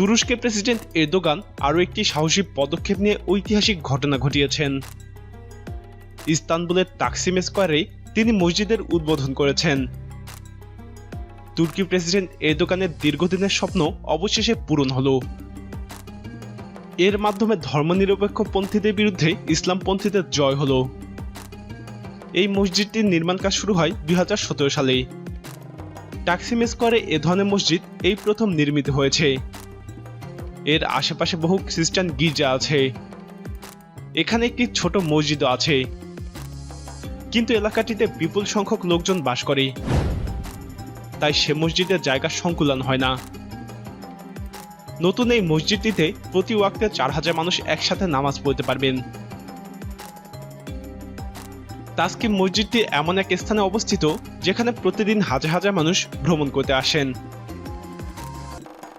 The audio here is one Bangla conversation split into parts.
তুরস্কের প্রেসিডেন্ট এরদোগান আরও একটি সাহসী পদক্ষেপ নিয়ে ঐতিহাসিক ঘটনা ঘটিয়েছেন। ইস্তানবুলের তাকসিম স্কোয়ারে তিনি মসজিদের উদ্বোধন করেছেন। তুর্কি প্রেসিডেন্ট এরদোগানের দীর্ঘদিনের স্বপ্ন অবশেষে পূরণ হলো। এর মাধ্যমে ধর্মনিরপেক্ষ পন্থীদের বিরুদ্ধে ইসলামপন্থীদের জয় হলো। এই মসজিদটির নির্মাণ কাজ শুরু হয় দুই হাজার সতেরো সালে। টাকসিম স্কোয়ারে এ ধরনের মসজিদ এই প্রথম নির্মিত হয়েছে। এর আশেপাশে বহু খ্রিস্টান গির্জা আছে। এখানে একটি ছোট মসজিদও আছে। কিন্তু এলাকাটিতে বিপুল সংখ্যক লোকজন বাস করে। তাই সে মসজিদের জায়গা সংকুলন হয় না। নতুন এই মসজিদটিতে প্রতি ওয়াক্তে চার হাজার মানুষ একসাথে নামাজ পড়তে পারবেন। তাস্কিম মসজিদটি এমন এক স্থানে অবস্থিত যেখানে প্রতিদিন হাজার হাজার মানুষ ভ্রমণ করতে আসেন।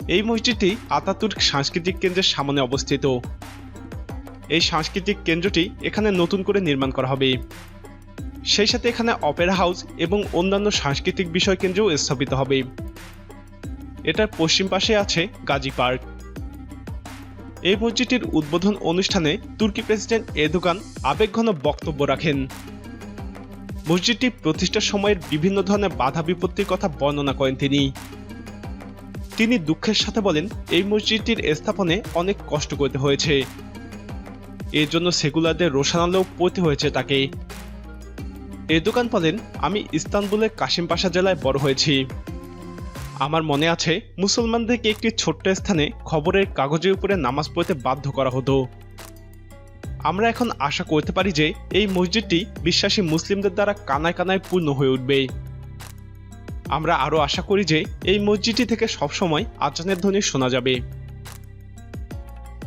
এই মসজিদটি আতাতুর্ক সাংস্কৃতিক কেন্দ্রের সামনে অবস্থিত। এই সাংস্কৃতিক কেন্দ্রটি এখানে নতুন করে নির্মাণ করা হবে। সেই সাথে এখানে অপেরা হাউস এবং অন্যান্য সাংস্কৃতিক বিষয় কেন্দ্রও স্থাপিত হবে। এটার পশ্চিম পাশে আছে গাজী পার্ক। এই মসজিদটির উদ্বোধন অনুষ্ঠানে তুর্কি প্রেসিডেন্ট এরদোগান আবেগঘন বক্তব্য রাখেন। মসজিদটি প্রতিষ্ঠার সময়ের বিভিন্ন ধরনের বাধা বিপত্তির কথা বর্ণনা করেন তিনি। তিনি দুঃখের সাথে বলেন, এই মসজিদটির স্থাপনে অনেক কষ্ট করতে হয়েছে। এর জন্য সেকুলারদের রোশানালেও পড়তে হয়েছে তাকে। এরদোগান বলেন, আমি ইস্তানবুলের কাশিম পাশা জেলায় বড় হয়েছি। আমার মনে আছে, মুসলমানদেরকে একটি ছোট্ট স্থানে খবরের কাগজের উপরে নামাজ পড়তে বাধ্য করা হতো। আমরা এখন আশা করতে পারি যে, এই মসজিদটি বিশ্বাসী মুসলিমদের দ্বারা কানায় কানায় পূর্ণ হয়ে উঠবে। আমরা আরও আশা করি যে এই মসজিদটি থেকে সবসময় আজানের ধ্বনি শোনা যাবে।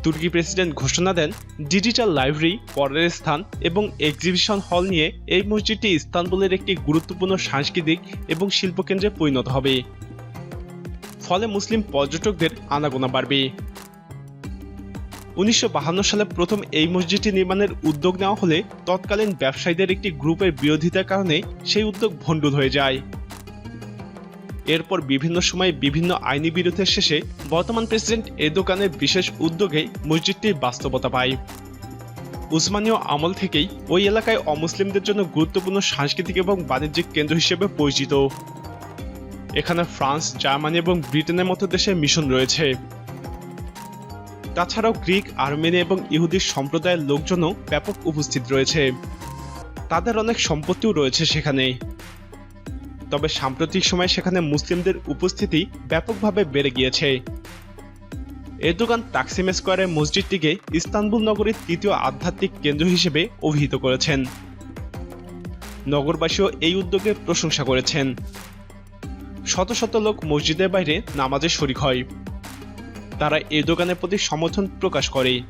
তুর্কি প্রেসিডেন্ট ঘোষণা দেন, ডিজিটাল লাইব্রেরি পরের স্থান এবং এক্সিবিশন হল নিয়ে এই মসজিদটি ইস্তানবুলের একটি গুরুত্বপূর্ণ সাংস্কৃতিক এবং শিল্পকেন্দ্রে পরিণত হবে। ফলে মুসলিম পর্যটকদের আনাগোনা বাড়বে। উনিশশো সালে প্রথম এই মসজিদটি নির্মাণের উদ্যোগ নেওয়া হলে তৎকালীন ব্যবসায়ীদের একটি গ্রুপের বিরোধিতার কারণে সেই উদ্যোগ ভণ্ডুল হয়ে যায়। এরপর বিভিন্ন সময়ে বিভিন্ন আইনি বিরোধের শেষে বর্তমান প্রেসিডেন্ট এরদোগানের বিশেষ উদ্যোগে মসজিদটি বাস্তবতা পায়। উসমানীয় আমল থেকেই ওই এলাকায় অমুসলিমদের জন্য গুরুত্বপূর্ণ সাংস্কৃতিক এবং বাণিজ্যিক কেন্দ্র হিসেবে পরিচিত। এখানে ফ্রান্স, জার্মানি এবং ব্রিটেনের মতো দেশের মিশন রয়েছে। তাছাড়াও গ্রিক আর্মেনি এবং ইহুদি সম্প্রদায়ের লোকজনও ব্যাপক উপস্থিত রয়েছে। তাদের অনেক সম্পত্তিও রয়েছে সেখানে। তবে সাম্প্রতিক সময়ে সেখানে মুসলিমদের উপস্থিতি ব্যাপকভাবে বেড়ে গিয়েছে। এরদোগান তাকসিম স্কোয়ারের মসজিদটিকে ইস্তানবুল নগরীর তৃতীয় আধ্যাত্মিক কেন্দ্র হিসেবে অভিহিত করেছেন। নগরবাসীও এই উদ্যোগের প্রশংসা করেছেন। শত শত লোক মসজিদের বাইরে নামাজে শরিক হয়। তারা এই দোকানের প্রতি সমর্থন প্রকাশ করে।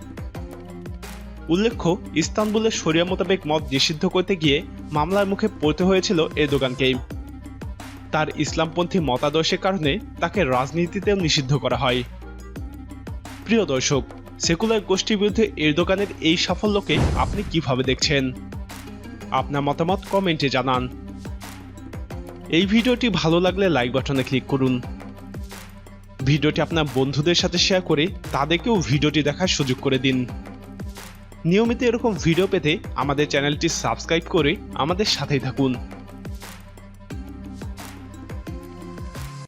উল্লেখ্য, ইস্তানবুলের শরিয়া মোতাবেক মদ নিষিদ্ধ করতে গিয়ে মামলার মুখে পড়তে হয়েছিল এরদোগানকে। তার ইসলামপন্থী মতাদর্শের কারণে তাকে রাজনীতিতেও নিষিদ্ধ করা হয়। প্রিয় দর্শক, সেকুলার গোষ্ঠীর বিরুদ্ধে এরদোগানের এই সাফল্যকে আপনি কীভাবে দেখছেন? আপনার মতামত কমেন্টে জানান। এই ভিডিওটি ভালো লাগলে লাইক বাটনে ক্লিক করুন। ভিডিওটি আপনার বন্ধুদের সাথে শেয়ার করে তাদেরকেও ভিডিওটি দেখার সুযোগ করে দিন। নিয়মিত এরকম ভিডিও পেতে আমাদের চ্যানেলটি সাবস্ক্রাইব করে আমাদের সাথেই থাকুন।